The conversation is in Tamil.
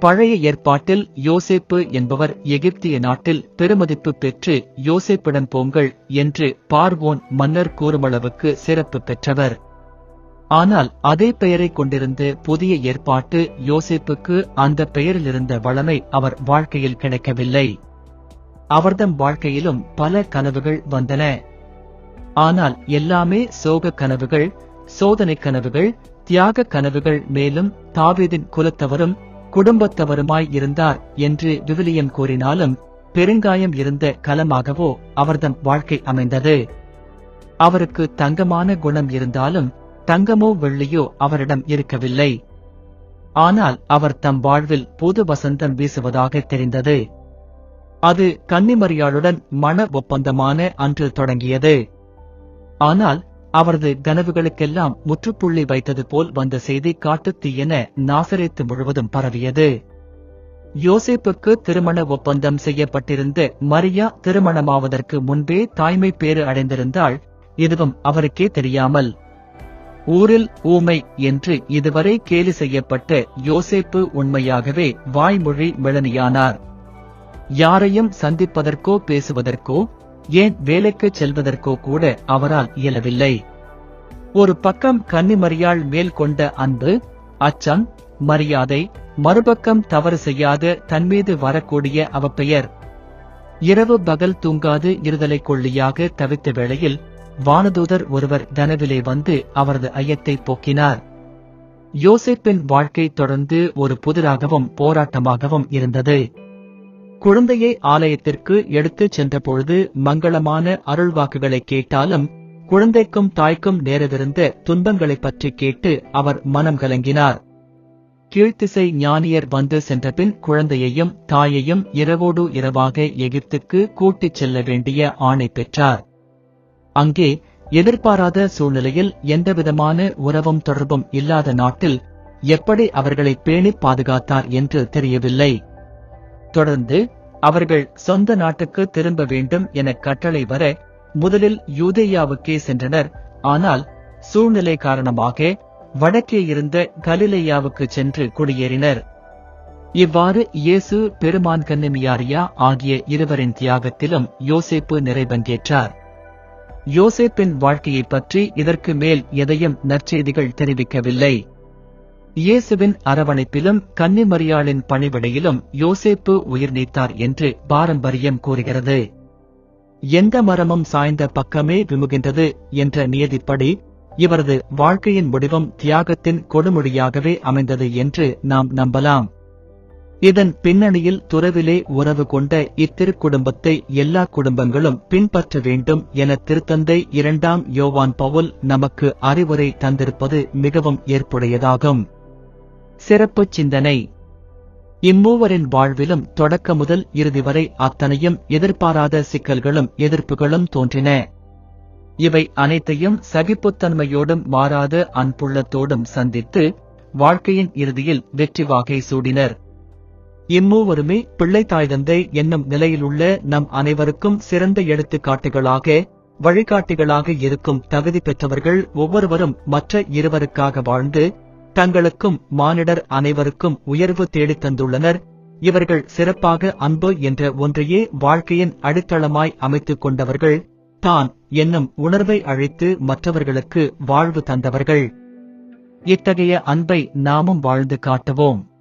பழைய ஏற்பாட்டில் யோசேப்பு என்பவர் எகிப்திய நாட்டில் பெருமதிப்பு பெற்று யோசேப்பிடம் போங்கள் என்று பார்வோன் மன்னர் கூறுமளவுக்கு சிறப்பு பெற்றவர். ஆனால் அதே பெயரை கொண்டிருந்த புதிய ஏற்பாட்டு யோசேப்புக்கு அந்த பெயரிலிருந்த வளமை அவர் வாழ்க்கையில் கிடைக்கவில்லை. அவர்தம் வாழ்க்கையிலும் பல கனவுகள் வந்தன. ஆனால் எல்லாமே சோக கனவுகள் சோதனை கனவுகள் தியாக கனவுகள் மேலும் தாவீதின் குலத்தவரும் குடும்பத்தவருமாய் இருந்தார் என்று விவிலியம் கூறினாலும் பெருங்காயம் இருந்த கலமாகவோ அவர்தம் வாழ்க்கை அமைந்தது. அவருக்கு தங்கமான குணம் இருந்தாலும் தங்கமோ வெள்ளியோ அவரிடம் இருக்கவில்லை. ஆனால் அவர் தம் வாழ்வில் புது வசந்தம் வீசுவதாக தெரிந்தது. அது கன்னிமரியாளுடன் மன ஒப்பந்தமான அன்று தொடங்கியது. ஆனால் அவரது கனவுகளுக்கெல்லாம் முற்றுப்புள்ளி வைத்தது போல் வந்த செய்தி காட்டுத் தீயென நாசரேத்து முழுவதும் பரவியது. யோசேப்புக்கு திருமண ஒப்பந்தம் செய்யப்பட்டிருந்த மரியா திருமணமாவதற்கு முன்பே தாய்மை பேறு அடைந்திருந்தாள் இதுவும் அவருக்கே தெரியாமல். ஊரில் ஊமை என்று இதுவரை கேலி செய்யப்பட்ட யோசேப்பு உண்மையாகவே வாய்மொழி மிளனியானார். யாரையும் சந்திப்பதற்கோ பேசுவதற்கோ ஏன் வேலைக்கு செல்வதற்கோ கூட அவரால் இயலவில்லை. ஒரு பக்கம் கன்னிமரியாள் மேல் கொண்ட அன்பு அச்சம் மரியாதை மறுபக்கம் தவறு செய்யாத தன்மீது வரக்கூடிய அவப்பெயர். இரவு பகல் தூங்காது இருதலை கொள்ளியாக தவித்த வேளையில் வானதூதர் ஒருவர் தனவிலே வந்து அவரது ஐயத்தை போக்கினார். யோசிப்பின் வாழ்க்கை தொடர்ந்து ஒரு புதிராகவும் போராட்டமாகவும் இருந்தது. குழந்தையை ஆலயத்திற்கு எடுத்துச் சென்றபொழுது மங்களமான அருள்வாக்குகளை கேட்டாலும் குழந்தைக்கும் தாய்க்கும் நேரவிருந்த துன்பங்களைப் பற்றி கேட்டு அவர் மனம் கலங்கினார். கீழ்த்திசை ஞானியர் வந்து சென்றபின் குழந்தையையும் தாயையும் இரவோடு இரவாக எகிப்துக்கு கூட்டிச் செல்ல வேண்டிய ஆணை பெற்றார். அங்கே எதிர்பாராத சூழ்நிலையில் எந்தவிதமான உறவும் தொடர்பும் இல்லாத நாட்டில் எப்படி அவர்களை பேணிப் பாதுகாத்தார் என்று தெரியவில்லை. தொடர்ந்து அவர்கள் சொந்த நாட்டுக்கு திரும்ப வேண்டும் என கட்டளை வர முதலில் யூதேயாவுக்கே சென்றனர். ஆனால் சூழ்நிலை காரணமாக வடக்கே இருந்த கலிலேயாவுக்கு சென்று குடியேறினர். இவ்வாறு இயேசு பெருமான் கன்னிமியாரியா ஆகிய இருவரின் தியாகத்திலும் யோசேப்பு நிறைபங்கேற்றார் யோசேப்பின் வாழ்க்கையைப் பற்றி இதற்கு மேல் எதையும் நற்செய்திகள் தெரிவிக்கவில்லை. இயேசுவின் அரவணைப்பிலும் கன்னிமரியாளின் பணிவிடையிலும் யோசேப்பு உயிர் நீத்தார் என்று பாரம்பரியம் கூறுகிறது. எந்த மரமும் சாய்ந்த பக்கமே விமுகின்றது என்ற நியதிப்படி இவரது வாழ்க்கையின் முடிவும் தியாகத்தின் கொடுமொழியாகவே அமைந்தது என்று நாம் நம்பலாம். இதன் பின்னணியில் துறவிலே உறவு கொண்ட இத்திருக்குடும்பத்தை எல்லா குடும்பங்களும் பின்பற்ற வேண்டும் என திருத்தந்தை இரண்டாம் யோவான் பவுல் நமக்கு அறிவுரை தந்திருப்பது மிகவும் ஏற்புடையதாகும். சிறப்புச் சிந்தனை. இம்மூவரின் வாழ்விலும் தொடக்க முதல் இறுதி வரை அத்தனையும் எதிர்பாராத சிக்கல்களும் எதிர்ப்புகளும் தோன்றின. இவை அனைத்தையும் சகிப்புத்தன்மையோடும் மாறாத அன்புள்ளத்தோடும் சந்தித்து வாழ்க்கையின் இறுதியில் வெற்றி வாகை சூடினர். இம்மூவருமே பிள்ளை தாய் தந்தை என்னும் நிலையிலுள்ள நம் அனைவருக்கும் சிறந்த எடுத்துக்காட்டுகளாக வழிகாட்டிகளாக இருக்கும் தகுதி பெற்றவர்கள் ஒவ்வொருவரும் மற்ற இருவருக்காக வாழ்ந்து தங்களுக்கும் மானிடர் அனைவருக்கும் உயர்வு தேடித் தந்துள்ளனர். இவர்கள் சிறப்பாக அன்பு என்ற ஒன்றையே வாழ்க்கையின் அடித்தளமாய் அமைத்துக் கொண்டவர்கள். தான் என்னும் உணர்வை அழைத்து மற்றவர்களுக்கு வாழ்வு தந்தவர்கள். இத்தகைய அன்பை நாமும் வாழ்ந்து காட்டுவோம்.